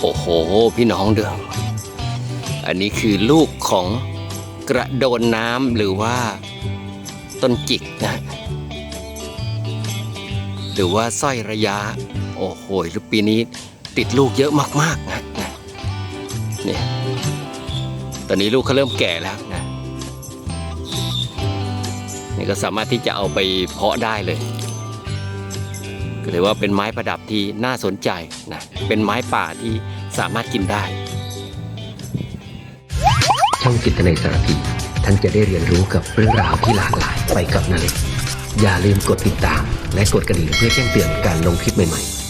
โอ้โห พี่น้องเดืองอันนี้คือลูกของกระโดนน้ำหรือว่าต้นจิกนะ หรือว่าสร้อยระยะ โอ้โหปีนี้ติดลูกเยอะมากๆนะนะเนี่ยตอนนี้ลูกเขาเริ่มแก่แล้วนะนี่ก็สามารถที่จะเอาไปเพาะได้เลย หรือว่าเป็นไม้ประดับที่น่าสนใจนะเป็นไม้ป่าที่สามารถกินได้ ช่องจิตในสารพีท่านจะได้เรียนรู้กับเรื่องราวที่หลากหลายไปกับนาเล็กอย่าลืมกดติดตาม และกดกระดิ่งเพื่อแจ้งเตือนการลงคลิปใหม่ๆ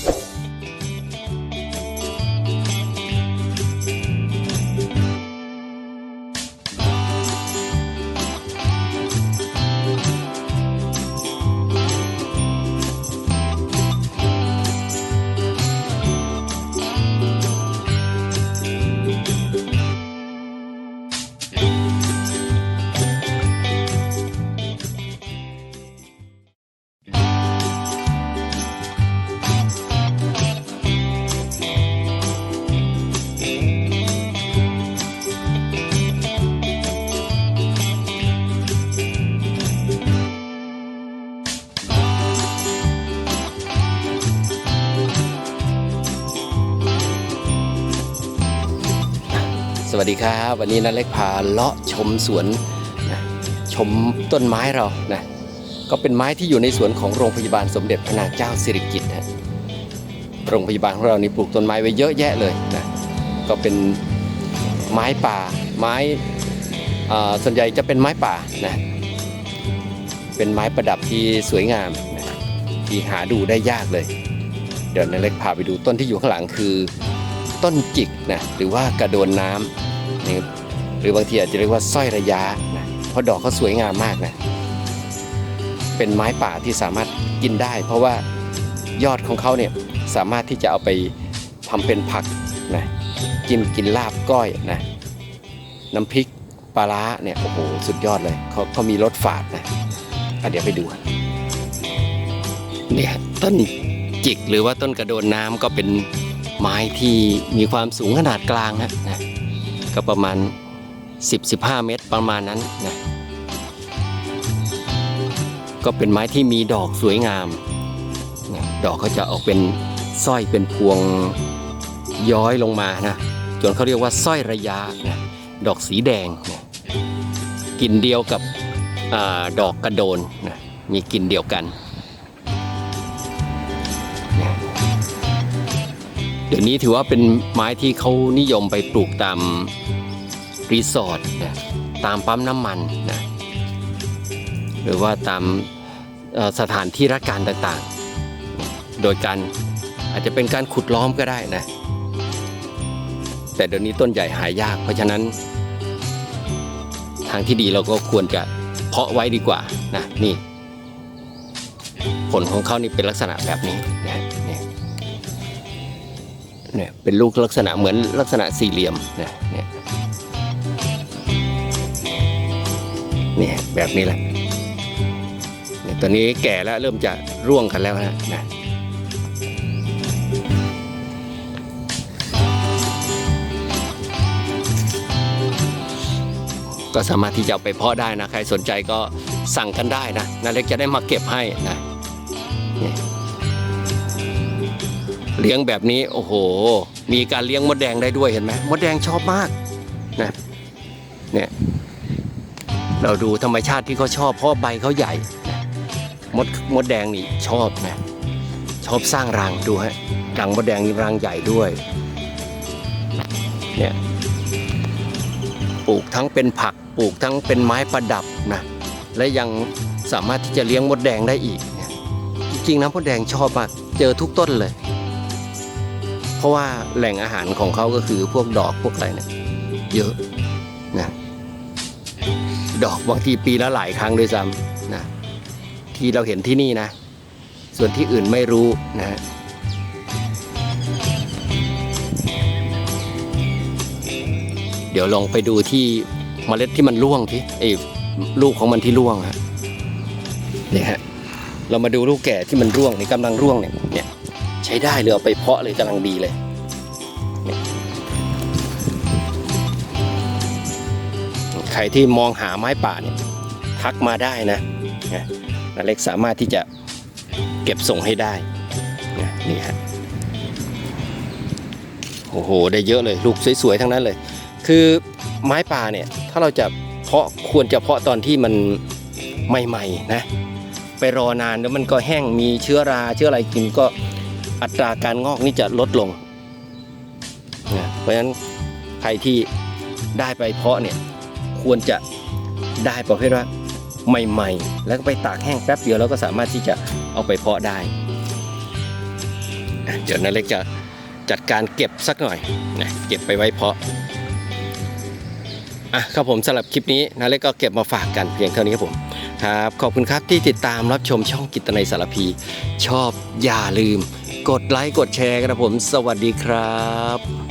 สวัสดีครับ วันนี้นันเล็กพาเลาะชมสวนนะชมต้นไม้เรานะก็เป็นไม้ที่อยู่ในสวนของโรงพยาบาลสมเด็จพระนางเจ้าสิริกิติ์นะโรงพยาบาลของเรานี่ปลูกต้นไม้ไว้เยอะแยะเลยนะก็เป็นไม้ป่าไม้ส่วนใหญ่จะเป็นไม้ป่านะเป็นไม้ประดับที่สวยงามนะที่หาดูได้ยากเลย เดี๋ยวนันเล็กพาไปดูต้นที่อยู่ข้างหลังคือ ต้นจิกนะหรือว่ากระโดนน้ำนี่หรือบางทีอาจจะเรียกว่าสร้อยระยะนะเพราะดอกเขาสวยงามมากนะเป็นไม้ป่าที่สามารถกินได้ เพราะว่ายอดของเขาเนี่ยสามารถที่จะเอาไปทำเป็นผักนะกินกินลาบก้อยนะน้ำพริกปลาร้าเนี่ยโอ้โหสุดยอดเลยเขาเขามีรสฝาดนะะเดี๋ยวไปดูเนี่ยต้นจิกหรือว่าต้นกระโดนน้ำก็เป็น ไม้ที่มีความสูงขนาดกลางฮะนะก็ประมาณ 10-15 เมตรประมาณนั้นนะก็เป็นไม้ที่มีดอกสวยงามนะดอกเขาจะออกเป็นสร้อยเป็นพวงย้อยลงมานะจนเขาเรียกว่าสร้อยระยะนะดอกสีแดงนะกลิ่นเดียวกับอดอกกระโดนนะมีกลิ่นเดียวกัน เดี๋ยวนี้ถือว่าเป็นไม้ที่เขานิยมไปปลูกตามรีสอร์ทนะตามปั๊มน้ำมันนะหรือว่าตามสถานที่ราชการต่างๆ โดยการอาจจะเป็นการขุดล้อมก็ได้นะ แต่เดี๋ยวนี้ต้นใหญ่หายาก เพราะฉะนั้น ทางที่ดีเราก็ควรจะเพาะไว้ดีกว่านะนี่ ผลของเขานี่เป็นลักษณะแบบนี้นะนี่ เนี่ยเป็นลูกลักษณะเหมือนลักษณะสี่เหลี่ยมนะเนี่ยเนี่ยแบบนี้แหละเนี่ยตอนนี้แก่แล้วเริ่มจะร่วงกันแล้วนะนะก็สามารถที่จะเอาไปเพาะได้นะ ใครสนใจก็สั่งกันได้นะนาเล็กจะได้มาเก็บให้นะเนี่ย เลี้ยงแบบนี้โอ้โห มีการเลี้ยงมดแดงได้ด้วยเห็นไหมมดแดงชอบมากนะเนี่ยเราดูธรรมชาติที่เขาชอบเพราะใบเขาใหญ่มดมดแดงนี่ชอบนะชอบสร้างรังดูฮะรังมดแดงนี่รังใหญ่ด้วยเนี่ยปลูกทั้งเป็นผักปลูกทั้งเป็นไม้ประดับนะและยังสามารถที่จะเลี้ยงมดแดงได้อีก จริงๆนะมดแดงชอบมากเจอทุกต้นเลย เพราะว่าแหล่งอาหารของเขาก็คือพวกดอกพวกอะไรเนี่ยเยอะนะดอกบางทีปีละหลายครั้งด้วยซ้ำนะที่เราเห็นที่นี่นะ ส่วนที่อื่นไม่รู้นะฮะเดี๋ยวลองไปดูที่เมล็ดที่มันร่วงที่ไอ้ลูกของมันที่ร่วงฮะเนี่ยฮะเรามาดูลูกแก่ที่มันร่วงนี่กำลังร่วงเนี่ยเนี่ย ใช้ได้เลยเอาไปเพาะเลยกำลังดีเลย ใครที่มองหาไม้ป่าเนี่ยทักมาได้นะนะนาเล็กสามารถที่จะเก็บส่งให้ได้นะนี่ฮะโอ้โห ได้เยอะเลย ลูกสวยๆ ทั้งนั้นเลย คือไม้ป่าเนี่ย ถ้าเราจะเพาะควรจะเพาะตอนที่มันใหม่ๆนะ ไปรอนานแล้วมันก็แห้งมีเชื้อราเชื้ออะไรกินก็ อัตราการงอกนี่จะลดลงนะเพราะฉะนั้นใครที่ได้ไปเพาะเนี่ยควรจะได้ประเภทว่าใหม่ ๆ แล้วก็ไปตากแห้งแป๊บเดียวแล้วก็สามารถที่จะเอาไปเพาะได้ เดี๋ยวนาเล็กจะจัดการเก็บสักหน่อยนะเก็บไปไว้เพาะอะครับผมสำหรับคลิปนี้นาเล็กก็เก็บมาฝากกันเพียงเท่านี้ครับผมครับขอบคุณครับที่ติดตามรับชมช่องกิตนัยสารพี ชอบอย่าลืม กดไลค์กดแชร์กันนะผม สวัสดีครับ